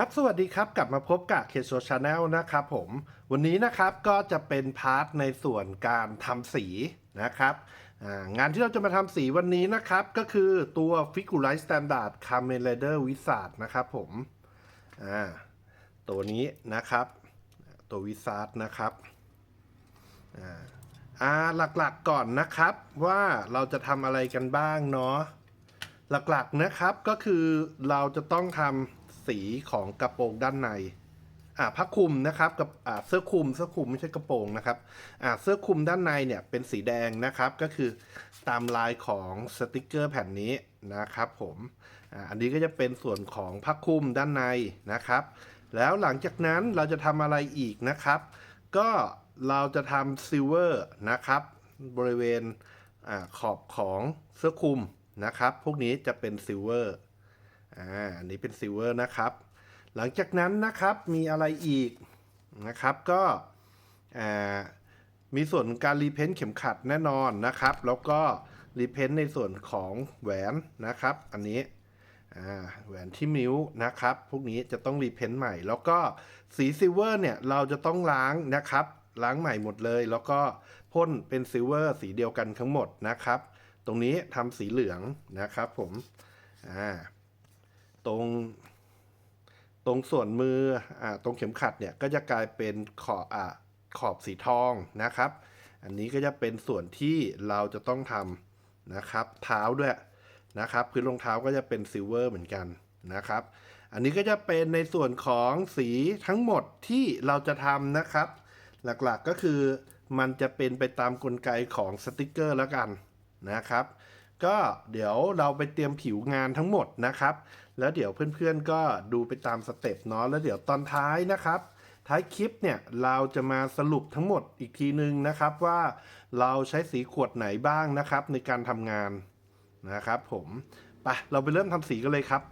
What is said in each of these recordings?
ครับสวัสดีครับ กลับมาพบกับเคโซชาแนลนะครับผมวันนี้นะครับก็จะเป็นพาร์ทในส่วนการทำสีนะครับงานที่เราจะมาทำสีวันนี้นะครับ ก็คือตัว Figurite Standard Kamen Rider Wizard นะครับผมตัวนี้นะครับ ตัววิซาร์ดนะครับอาอ่าหลักๆก่อนนะครับว่าเราจะทำอะไรกันบ้างเนาะหลักๆนะครับก็คือเราจะต้องทำ สีของกระโปรงด้านในอ่าผ้าคลุมนะครับกับอ่าเสื้อคลุมเสื้อคลุมไม่ใช่กระโปรงนะครับอ่าเสื้อคลุมด้านในเนี่ยเป็นสีแดงนะครับก็คือตามลายของสติกเกอร์แผ่นนี้นะครับผมอ่าอันนี้ก็จะเป็นส่วนของผ้าคลุมด้านในนะครับ แล้วหลังจากนั้นเราจะทำอะไรอีกนะครับ ก็เราจะทำซิลเวอร์นะครับ บริเวณอขอบของเสื้อคลุมนะครับ พวกนี้จะเป็นซิลเวอร์ อ่าอันนี้เป็นซิลเวอร์นะครับ หลังจากนั้นนะครับมีอะไรอีกนะครับก็อ่ามีส่วนการรีเพนต์เข็มขัดแน่นอนนะครับ แล้วก็รีเพนต์ในส่วนของแหวนนะครับ อันนี้แหวนที่นิ้วนะครับ พวกนี้จะต้องรีเพนต์ใหม่ แล้วก็สีซิลเวอร์เนี่ยเราจะต้องล้างนะครับ ล้างใหม่หมดเลย แล้วก็พ่นเป็นซิลเวอร์สีเดียวกันทั้งหมดนะครับ ตรงนี้ทำสีเหลืองนะครับผมอ่า ตรงตรงส่วนมืออ่าตรงเข็มขัดเนี่ยก็จะกลายเป็นขอบอ่าขอบสีทองนะครับ อันนี้ก็จะเป็นส่วนที่เราจะต้องทำนะครับ เท้าด้วยนะครับพื้นรองเท้าก็จะเป็นซิลเวอร์เหมือนกันนะครับ อันนี้ก็จะเป็นในส่วนของสีทั้งหมดที่เราจะทำนะครับ หลักๆก็คือมันจะเป็นไปตามกลไกของสติกเกอร์แล้วกันนะครับ ก็เดี๋ยวเราไปเตรียมผิวงานทั้งหมดนะครับ แล้วเดี๋ยวเพื่อนๆก็ดูไปตามสเต็ปเนาะแล้วเดี๋ยวตอนท้ายนะครับ ท้ายคลิปเนี่ยเราจะมาสรุปทั้งหมดอีกทีนึงนะครับว่าเราใช้สีขวดไหนบ้างนะครับในการทำงานนะครับผมไปเราไปเริ่มทำสีกันเลยครับ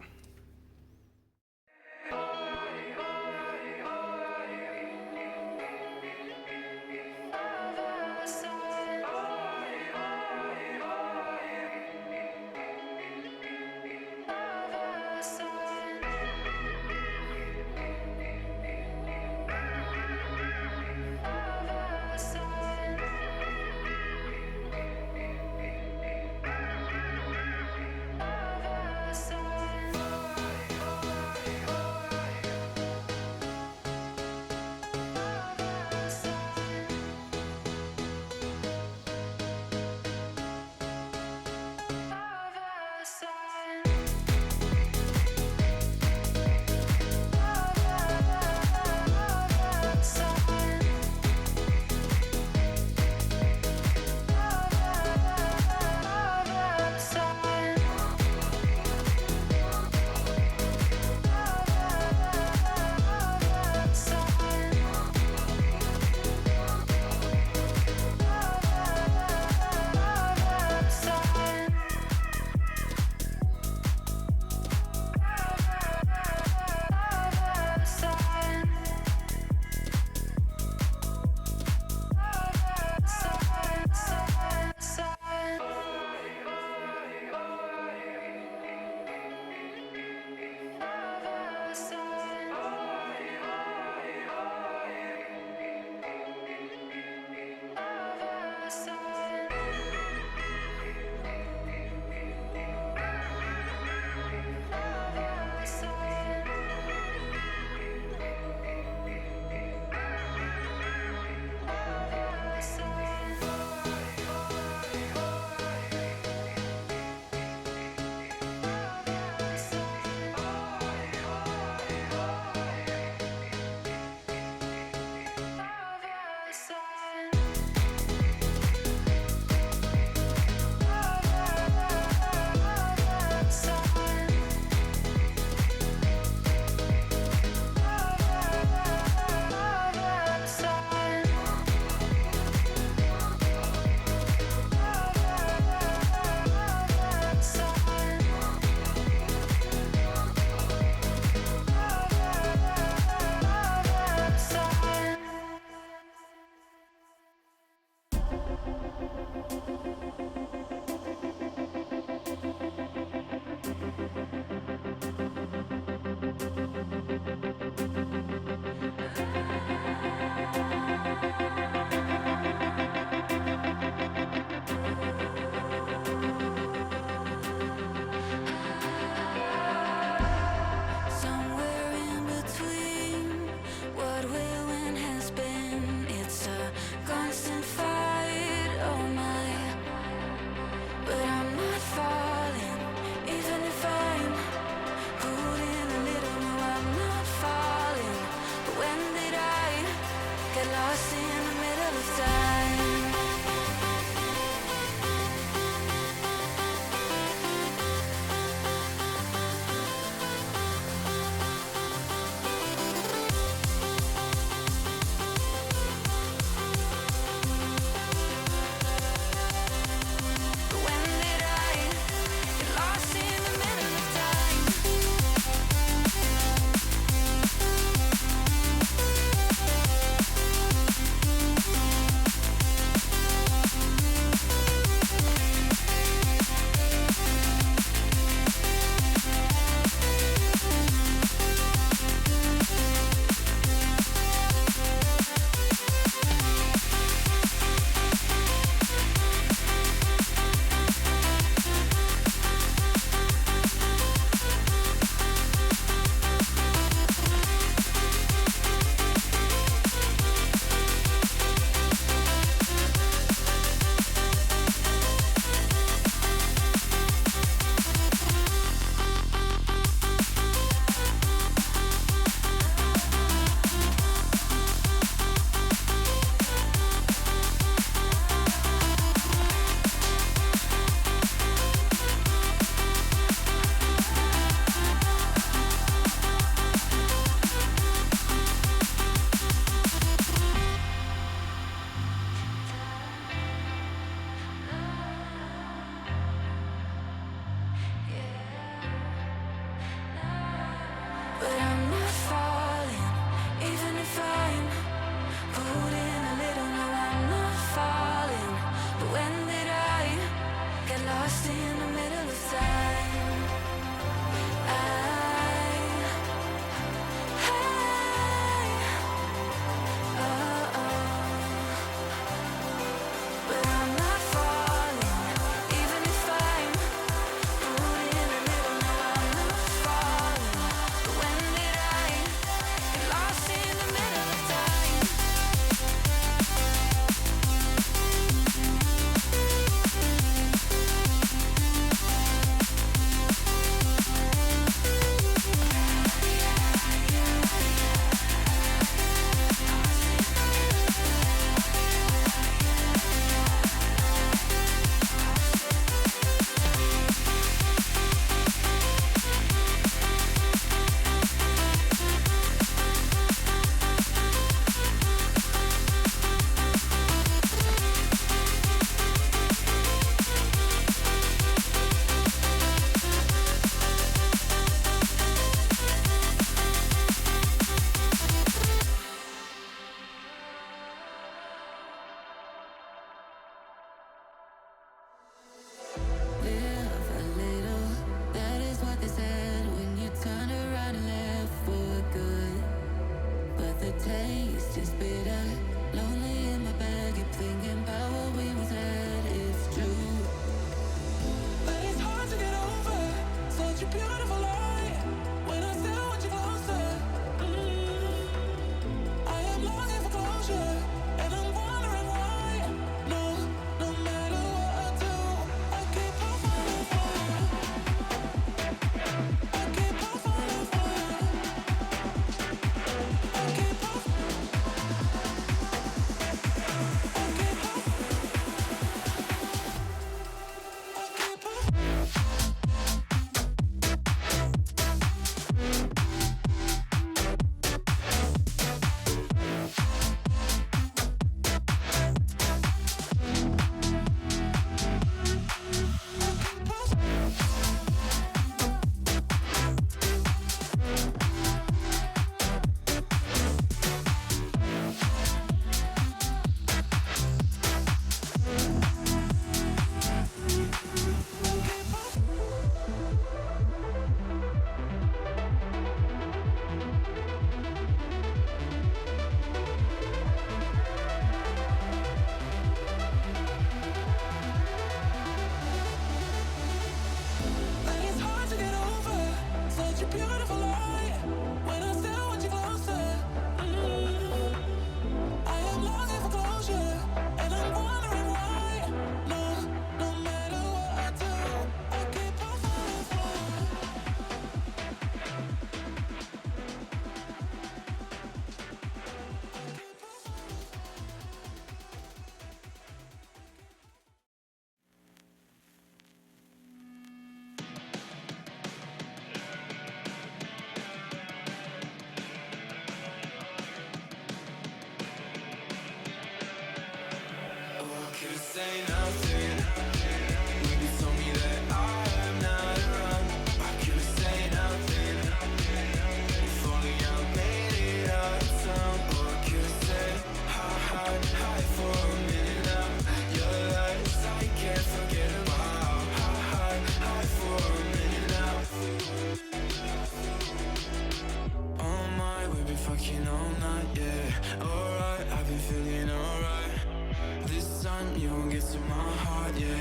you won't get to my heart, yeah.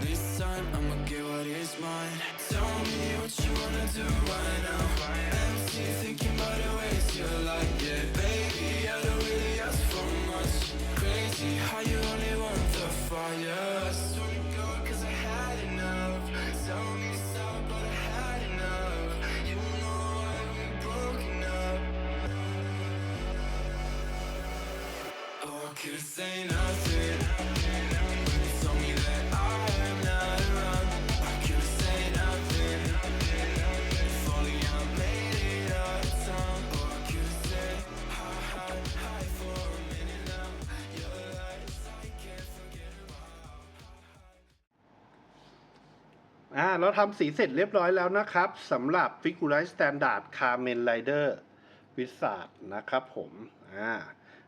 This time, I'ma get what is mine. Tell me what you wanna do right now. Empty, thinking about the ways you like, yeah. Baby, I don't really ask for much. Crazy how you only want the fire. I swear to God, cause I had enough. Tell me stop, but I had enough. You know why we broken up. Oh, I could say no อ่าเราทำสีเสร็จเรียบร้อยแล้วนะครับสำหรับ Figurine Standard Carmen Rider Wizard นะครับผมอ่า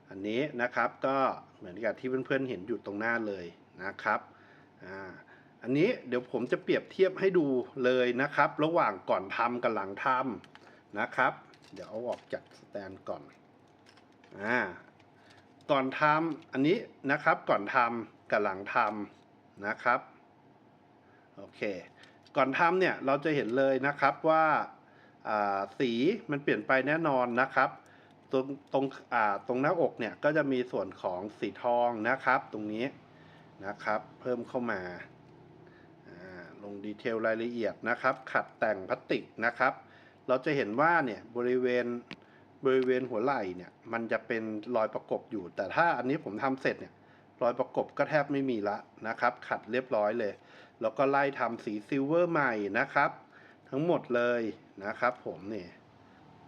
อันนี้นะครับก็เหมือนกับที่เพื่อนๆเห็นอยู่ตรงหน้าเลยนะครับอ่าอันนี้เดี๋ยวผมจะเปรียบเทียบให้ดูเลยนะครับ ระหว่างก่อนทำกับหลังทำนะครับ เดี๋ยวเอาออกจากสแตนก่อนอ่าก่อนทำอันนี้นะครับก่อนทำกับหลังทำนะครับ โอเค ก่อนทำเนี่ยเราจะเห็นเลยนะครับว่าาสีมันเปลี่ยนไปแน่นอนนะครับ ตรงตรงตรงหน้าอกเนี่ยก็จะมีส่วนของสีทองนะครับ ตรงนี้นะครับ เพิ่มเข้ามาาลงดีเทลรายละเอียดนะครับ ขัดแต่งพลาสติกนะครับ เราจะเห็นว่าเนี่ยบริเวณบริเวณหัวไหล่เนี่ยมันจะเป็นรอยประกบอยู่ แต่ถ้าอันนี้ผมทำเสร็จเนี่ยรอยประกบก็แทบไม่มีละนะครับ ขัดเรียบร้อยเลย แล้วก็ไล่ทำสีซิลเวอร์ใหม่นะครับ ทั้งหมดเลยนะครับผมนี่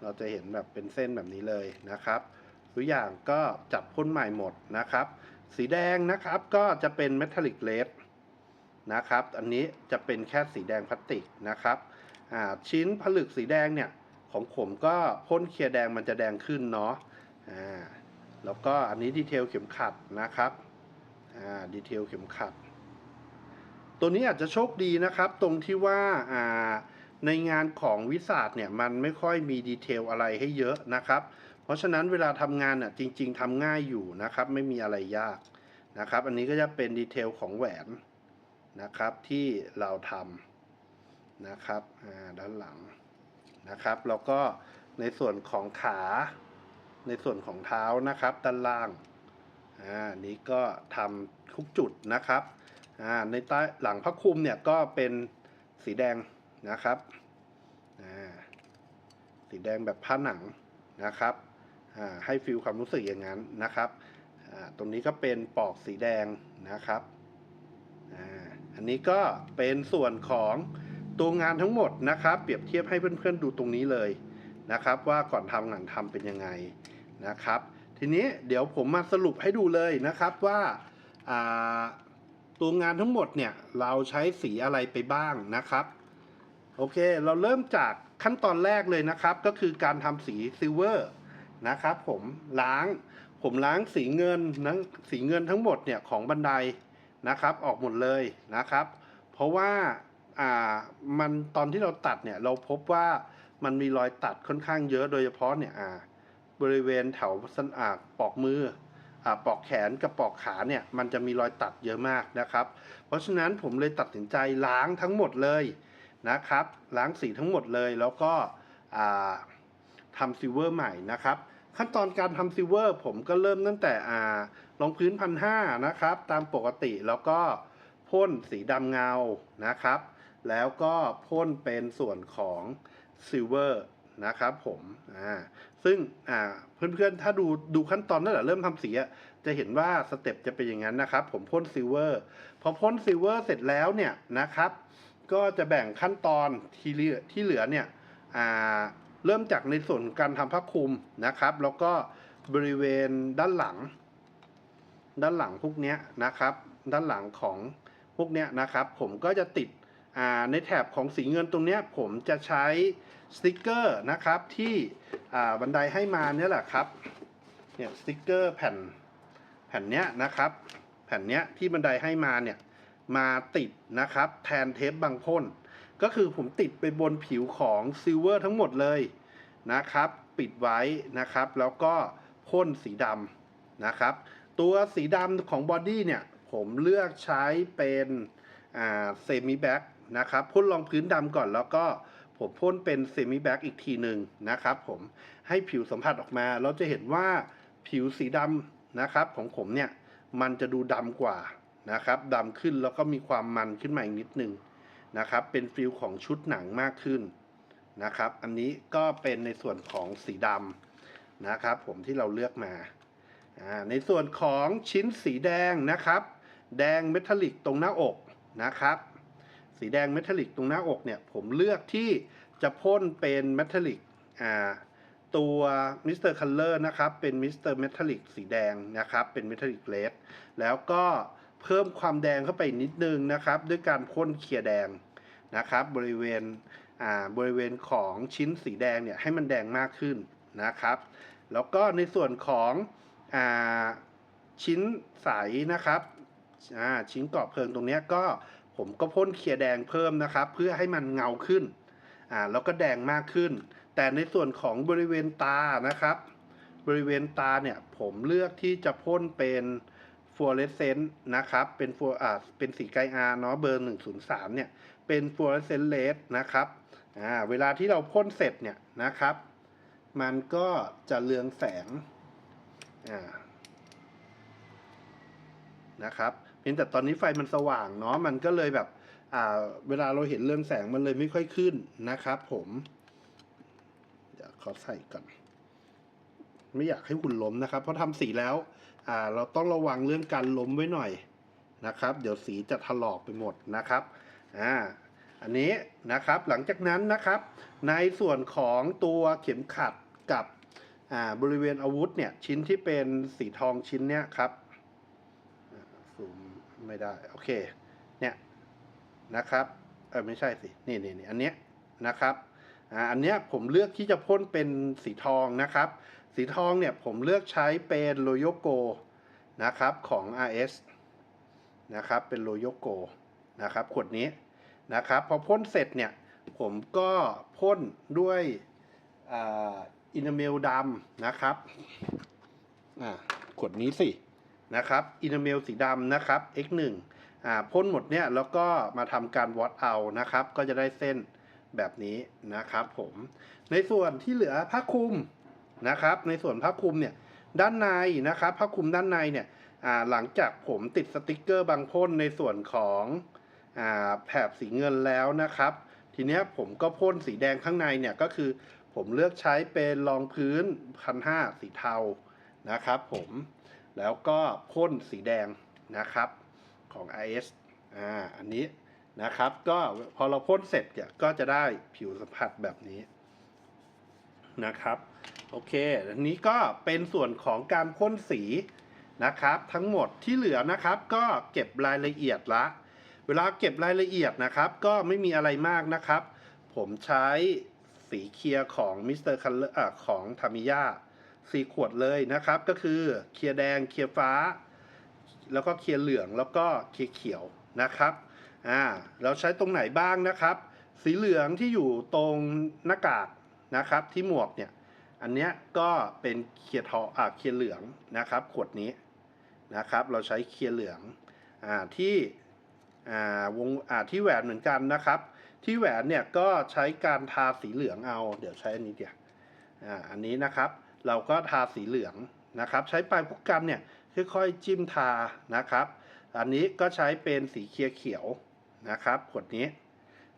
เราจะเห็นแบบเป็นเส้นแบบนี้เลยนะครับทุกอย่างก็จับพ่นใหม่หมดนะครับ สีแดงนะครับก็จะเป็นเมทัลลิกเลสนะครับ อันนี้จะเป็นแค่สีแดงพลาสติกนะครับชิ้นผลึกสีแดงเนี่ยของผมก็พ่นเคลียร์แดงมันจะแดงขึ้นเนาะอ่าแล้วก็อันนี้ดีเทลเข็มขัดนะครับอ่าดีเทลเข็มขัด ตัวนี้อาจจะโชคดีนะครับ ตรงที่ว่าในงานของวิสาดเนี่ยมันไม่ค่อยมีดีเทลอะไรให้เยอะนะครับ เพราะฉะนั้นเวลาทำงานน่ะจริง ๆทำง่ายอยู่นะครับ ไม่มีอะไรยากนะครับ อันนี้ก็จะเป็นดีเทลของแหวนนะครับที่เราทำนะครับด้านหลังนะครับ แล้วก็ในส่วนของขา ในส่วนของเท้านะครับ ด้านล่างอ่านี้ก็ทำทุกจุดนะครับ ในใต้หลังพระคลุมเนี่ยก็เป็นสีแดงนะครับ สีแดงแบบผ้าหนังนะครับให้ฟิลความรู้สึกอย่างนั้นนะครับตรงนี้ก็เป็นปอกสีแดงนะครับอันนี้ก็เป็นส่วนของตัวงานทั้งหมดนะครับ เปรียบเทียบให้เพื่อนๆดูตรงนี้เลยนะครับ ว่าก่อนทำหลังทำเป็นยังไงนะครับ ทีนี้เดี๋ยวผมมาสรุปให้ดูเลยนะครับว่า ตัวงานทั้งหมดเนี่ยเราใช้สีอะไรไปบ้างนะครับโอเค เราเริ่มจากขั้นตอนแรกเลยนะครับ ก็คือการทำสีซิลเวอร์นะครับผมล้าง ผมล้างสีเงินนะสีเงินทั้งหมดเนี่ยของบันไดนะครับ ออกหมดเลยนะครับ เพราะว่าอ่ามันตอนที่เราตัดเนี่ยเราพบว่ามันมีรอยตัดค่อนข้างเยอะโดยเฉพาะเนี่ยอ่าบริเวณแถวสันอาปอกมือ ปอกแขนกับปอกขาเนี่ยมันจะมีรอยตัดเยอะมากนะครับ เพราะฉะนั้นผมเลยตัดสินใจล้างทั้งหมดเลยนะครับ ล้างสีทั้งหมดเลยแล้วก็ทำซิลเวอร์ใหม่นะครับ ขั้นตอนการทำซิลเวอร์ผมก็เริ่มตั้งแต่อ่ารองพื้นพันห้านะครับ ตามปกติแล้วก็พ่นสีดำเงานะครับ แล้วก็พ่นเป็นส่วนของซิลเวอร์นะครับผม ซึ่งอ่าเพื่อนๆ ถ้าดูดูขั้นตอนตั้งแต่เริ่มทำสีจะเห็นว่าสเต็ปจะเป็นอย่างนั้นนะครับ ผมพ่นซิลเวอร์พอพ่นซิลเวอร์เสร็จแล้วเนี่ยนะครับ ก็จะแบ่งขั้นตอนที่เหลือที่เหลือเนี่ยอ่าเริ่มจากในส่วนการทำผ้าคลุมนะครับ แล้วก็บริเวณด้านหลัง ด้านหลังพวกเนี้ยนะครับ ด้านหลังของพวกเนี้ยนะครับ ผมก็จะติดในแถบของสีเงินตรงเนี้ยผมจะใช้สติกเกอร์นะครับที่ บันไดให้มาเนี่ยแหละครับเนี่ยสติกเกอร์แผ่นแผ่นเนี้ยนะครับ แผ่นเนี้ยที่บันไดให้มาเนี่ยมาติดนะครับ แทนเทปบางพ่นก็คือผมติดไปบนผิวของซิลเวอร์ทั้งหมดเลยนะครับ ปิดไว้นะครับ แล้วก็พ่นสีดำนะครับ ตัวสีดำของบอดี้เนี่ย ผมเลือกใช้เป็นอ่าเซมิแบ็กนะครับพ่นรองพื้นดำก่อนแล้วก็ ผมพ่นเป็นเซมิแบ็กอีกทีหนึ่งนะครับผมให้ผิวสัมผัสออกมา เราจะเห็นว่าผิวสีดำนะครับของผมเนี่ย มันจะดูดำกว่านะครับดำขึ้นแล้วก็มีความมันขึ้นมาอีกนิดนึงนะครับ เป็นฟิลของชุดหนังมากขึ้นนะครับ อันนี้ก็เป็นในส่วนของสีดำนะครับผมที่เราเลือกมาอ่าในส่วนของชิ้นสีแดงนะครับ แดงเมทัลลิกตรงหน้าอกนะครับ สีแดงเมทัลลิกตรงหน้าอกเนี่ย ผมเลือกที่จะพ่นเป็นเมทัลลิกอ่าตัวมิสเตอร์คัลเลอร์นะครับ เป็นมิสเตอร์เมทัลลิกสีแดงนะครับ เป็นเมทัลลิกเลสแล้วก็เพิ่มความแดงเข้าไปนิดนึงนะครับ ด้วยการพ่นเคลียร์แดงนะครับ บริเวณอ่าบริเวณของชิ้นสีแดงเนี่ยให้มันแดงมากขึ้นนะครับ แล้วก็ในส่วนของอ่าชิ้นใสนะครับอ่าชิ้นเกาะเพลิงตรงเนี้ยก็ ผมก็พ่นเคลียแดงเพิ่มนะครับ เพื่อให้มันเงาขึ้นอ่าแล้วก็แดงมากขึ้น แต่ในส่วนของบริเวณตานะครับ บริเวณตาเนี่ยผมเลือกที่จะพ่นเป็นฟลูออเรสเซนต์นะครับ เป็นฟัวอ่าเป็นสีไกอาเนาะเบอร์ 103 เนี่ย เป็นฟลูออเรสเซนต์เลสนะครับอ่าเวลาที่เราพ่นเสร็จเนี่ยนะครับ มันก็จะเรืองแสงอ่านะครับ เพียงแต่ตอนนี้ไฟมันสว่างเนาะมันก็เลยแบบอ่าเวลาเราเห็นเรื่องแสงมันเลยไม่ค่อยขึ้นนะครับผมเดี๋ยวขอใส่ก่อนไม่อยากให้หุ่นล้มนะครับ เพราะทำสีแล้วอ่าเราต้องระวังเรื่องการล้มไว้หน่อยนะครับ เดี๋ยวสีจะถลอกไปหมดนะครับอ่าอันนี้นะครับหลังจากนั้นนะครับ ในส่วนของตัวเข็มขัดกับอ่าบริเวณอาวุธเนี่ยชิ้นที่เป็นสีทองชิ้นเนี้ยครับซูม ไม่ได้ โอเค เนี่ยนะครับเออไม่ใช่สิ นี่นี่นี่อันเนี้ยนะครับอ่าอันเนี้ยผมเลือกที่จะพ่นเป็นสีทองนะครับ สีทองเนี่ยผมเลือกใช้เป็นโรโยโกนะครับของ RS นะครับเป็นโรโยโกนะครับขวดนี้นะครับพอพ่นเสร็จเนี่ยผมก็พ่นด้วยอินเมลดำนะครับอ่าขวดนี้สิ นะครับอินาเมลสีดำนะครับ X1 อ่าพ่นหมดเนี่ยแล้วก็มาทำการวัดเอานะครับ ก็จะได้เส้นแบบนี้นะครับผม ในส่วนที่เหลือผ้าคลุมนะครับ ในส่วนผ้าคลุมเนี่ยด้านในนะครับผ้าคลุมด้านในเนี่ยหลังจากผมติดสติกเกอร์บางพ่นในส่วนของอแถบสีเงินแล้วนะครับ ทีนี้ผมก็พ่นสีแดงข้างในเนี่ยก็คือผมเลือกใช้เป็นรองพื้นพันห้าสีเทานะครับผม แล้วก็พ่นสีแดงนะครับของ IS อ่าอันนี้นะครับ ก็พอเราพ่นเสร็จเนี่ยก็จะได้ผิวสัมผัสแบบนี้นะครับ โอเค อันนี้ก็เป็นส่วนของการพ่นสีนะครับ ทั้งหมดที่เหลือนะครับ ก็เก็บรายละเอียดละ เวลาเก็บรายละเอียดนะครับ ก็ไม่มีอะไรมากนะครับ ผมใช้สีเคลียร์ของมิสเตอร์คัลเลอร์ของทามิยา สีขวดเลยนะครับ ก็คือเคียร์แดงเคียร์ฟ้า แล้วก็เคียร์เหลืองแล้วก็เคียร์เขียวนะครับอ่าเราใช้ตรงไหนบ้างนะครับ สีเหลืองที่อยู่ตรงหน้ากากนะครับที่หมวกเนี่ยอันเนี้ยก็เป็นเคียร์ทออ่าเคียร์เหลืองนะครับ ขวดนี้นะครับ เราใช้เคียร์เหลืองอ่าที่อ่าวงอ่าที่แหวนเหมือนกันนะครับ ที่แหวนเนี่ยก็ใช้การทาสีเหลืองเอา เดี๋ยวใช้อันนี้เดี๋ยวอ่าอันนี้นะครับ เราก็ทาสีเหลืองนะครับ ใช้ปลายพวกกันเนี่ยค่อยๆจิ้มทานะครับ อันนี้ก็ใช้เป็นสีเคลียร์เขียวนะครับขวดนี้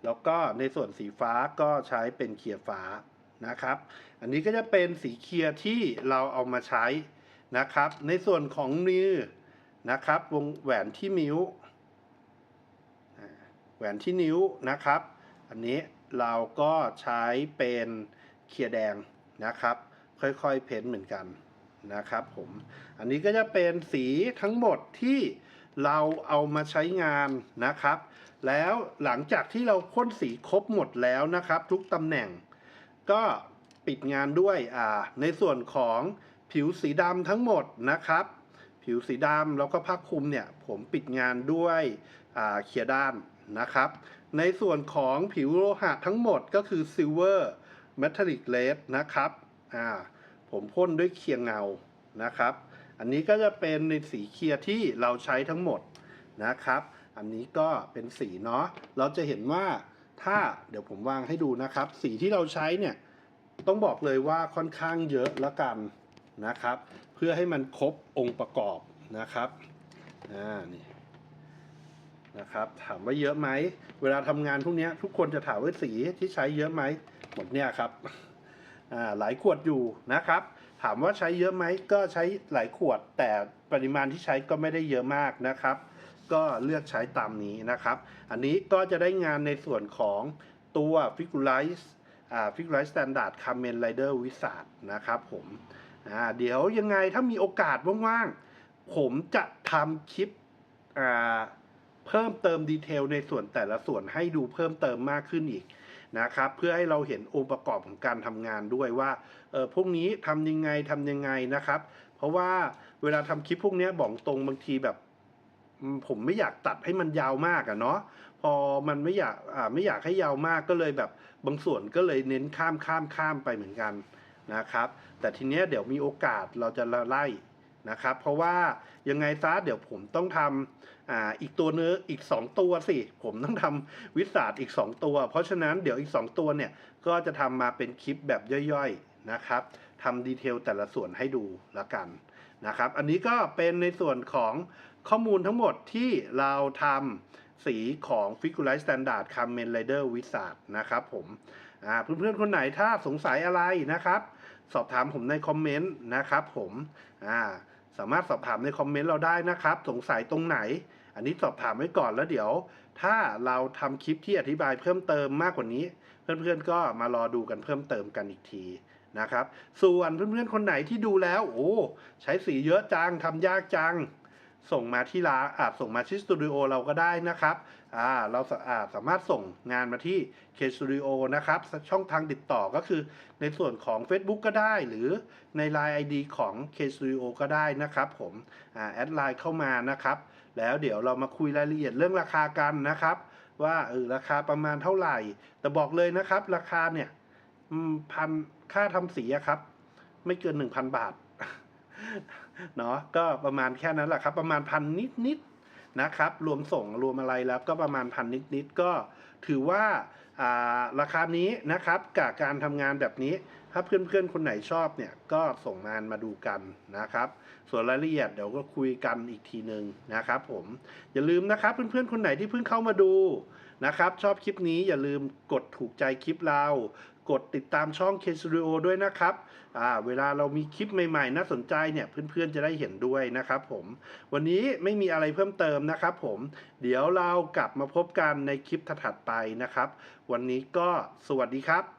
แล้วก็ในส่วนสีฟ้าก็ใช้เป็นเคลียร์ฟ้านะครับ อันนี้ก็จะเป็นสีเคลียร์ที่เราเอามาใช้นะครับ ในส่วนของมือนะครับ วงแหวนที่นิ้วแหวนที่นิ้วนะครับ อันนี้เราก็ใช้เป็นเคลียร์แดงนะครับ ค่อยๆ เพ้นเหมือนกันนะครับผมอันนี้ก็จะเป็นสีทั้งหมดที่เราเอามาใช้งานนะครับ แล้วหลังจากที่เราพ่นสีครบหมดแล้วนะครับ ทุกตำแหน่ง ก็ปิดงานด้วยอ่าในส่วนของผิวสีดำทั้งหมดนะครับ ผิวสีดำแล้วก็ผ้าคลุมเนี่ยผมปิดงานด้วยอ่าเคลียด้านนะครับ ในส่วนของผิวโลหะทั้งหมดก็คือซิลเวอร์เมทัลลิกเลสนะครับ อ่าผมพ่นด้วยเคลียร์เงานะครับ อันนี้ก็จะเป็นในสีเคลียร์ที่เราใช้ทั้งหมดนะครับ อันนี้ก็เป็นสีเนาะเราจะเห็นว่าถ้าเดี๋ยวผมวางให้ดูนะครับ สีที่เราใช้เนี่ยต้องบอกเลยว่าค่อนข้างเยอะล้วกันนะครับ เพื่อให้มันครบองค์ประกอบนะครับอ่านี่นะครับถามว่าเยอะไหม เวลาทำงานพวกเนี้ยทุกคนจะถามว่าสีที่ใช้เยอะไหมหมดเนี่ยครับ หลายขวดอยู่นะครับ ถามว่าใช้เยอะไหมก็ใช้หลายขวด แต่ปริมาณที่ใช้ก็ไม่ได้เยอะมากนะครับ ก็เลือกใช้ตามนี้นะครับ อันนี้ก็จะได้งานในส่วนของตัว Figurize อ่า Figurize Standard Kamen Rider Wizard นะครับผมเดี๋ยวยังไงถ้ามีโอกาสว่างๆ ผมจะทำคลิปเพิ่มเติมดีเทลในส่วนแต่ละส่วนให้ดูเพิ่มเติมมากขึ้นอีก นะครับเพื่อให้เราเห็นองค์ประกอบของการทำงานด้วยว่าเออพวกนี้ทำยังไงทำยังไงนะครับ เพราะว่าเวลาทำคลิปพวกนี้บอกตรงบางทีแบบ ผมไม่อยากตัดให้มันยาวมากอะเนาะพอมันไม่อยากอ่าไม่อยากให้ยาวมากก็เลยแบบบางส่วนก็เลยเน้นข้ามข้ามข้ามไปเหมือนกันนะครับ แต่ทีเนี้ยเดี๋ยวมีโอกาสเราจะไล่นะครับ เพราะว่า ยังไงซะเดี๋ยวผมต้องทำอ่าอีกตัวเนื้ออีก 2 ตัวสิ ผมต้องทำวิสาดอีก 2 ตัว เพราะฉะนั้นเดี๋ยวอีก 2 ตัวเนี่ย ก็จะทำมาเป็นคลิปแบบย่อยๆนะครับทำดีเทลแต่ละส่วนให้ดูแล้วกันนะครับ อันนี้ก็เป็นในส่วนของข้อมูลทั้งหมดที่เราทำสีของ Figure Standard Kamen Rider Wizard นะครับผมเพื่อนๆคนไหนถ้าสงสัยอะไรนะครับ สอบถามผมในคอมเมนต์นะครับผมอ่า สามารถสอบถามในคอมเมนต์เราได้นะครับ สงสัยตรงไหน อันนี้สอบถามไว้ก่อนแล้วเดี๋ยว ถ้าเราทำคลิปที่อธิบายเพิ่มเติมมากกว่านี้ เพื่อนๆก็มารอดูกันเพิ่มเติมกันอีกทีนะครับ ส่วนเพื่อนๆคนไหนที่ดูแล้ว โอ้ ใช้สีเยอะจังทำยากจัง ส่งมาที่ร้านอาจส่งมาที่สตูดิโอเราก็ได้นะครับอ่าเราสอาจสามารถส่งงานมาที่ K Studio นะครับ ช่องทางติดต่อก็คือในส่วนของ Facebook ก็ได้ หรือใน Line ID ของ K Studio ก็ได้นะครับผมอ่าแอดไลน์เข้ามานะครับ แล้วเดี๋ยวเรามาคุยรายละเอียดเรื่องราคากันนะครับ ว่าเออราคาประมาณเท่าไหร่ แต่บอกเลยนะครับ ราคาเนี่ยพันค่าทำสีอะครับ ไม่เกิน 1,000 บาท เนาะก็ประมาณแค่นั้นแหละครับ ประมาณพันนิดๆนะครับ รวมส่งรวมอะไรแล้วก็ประมาณพันนิดๆก็ถือว่าอ่าราคานี้นะครับกับการทำงานแบบนี้ ถ้าเพื่อนๆ คนไหนชอบเนี่ยก็ส่งงานมาดูกันนะครับ ส่วนรายละเอียดเดี๋ยวก็คุยกันอีกทีหนึ่งนะครับผม อย่าลืมนะครับเพื่อนๆ คนไหนที่เพิ่งเข้ามาดูนะครับชอบคลิปนี้อย่าลืมกดถูกใจคลิปเรา กดติดตามช่อง K Studio ด้วยนะครับเวลาเรามีคลิปใหม่ๆ น่าสนใจเนี่ยเพื่อนๆจะได้เห็นด้วยนะครับผม วันนี้ไม่มีอะไรเพิ่มเติมนะครับผม เดี๋ยวเรากลับมาพบกันในคลิปถัดๆไปนะครับ วันนี้ก็สวัสดีครับ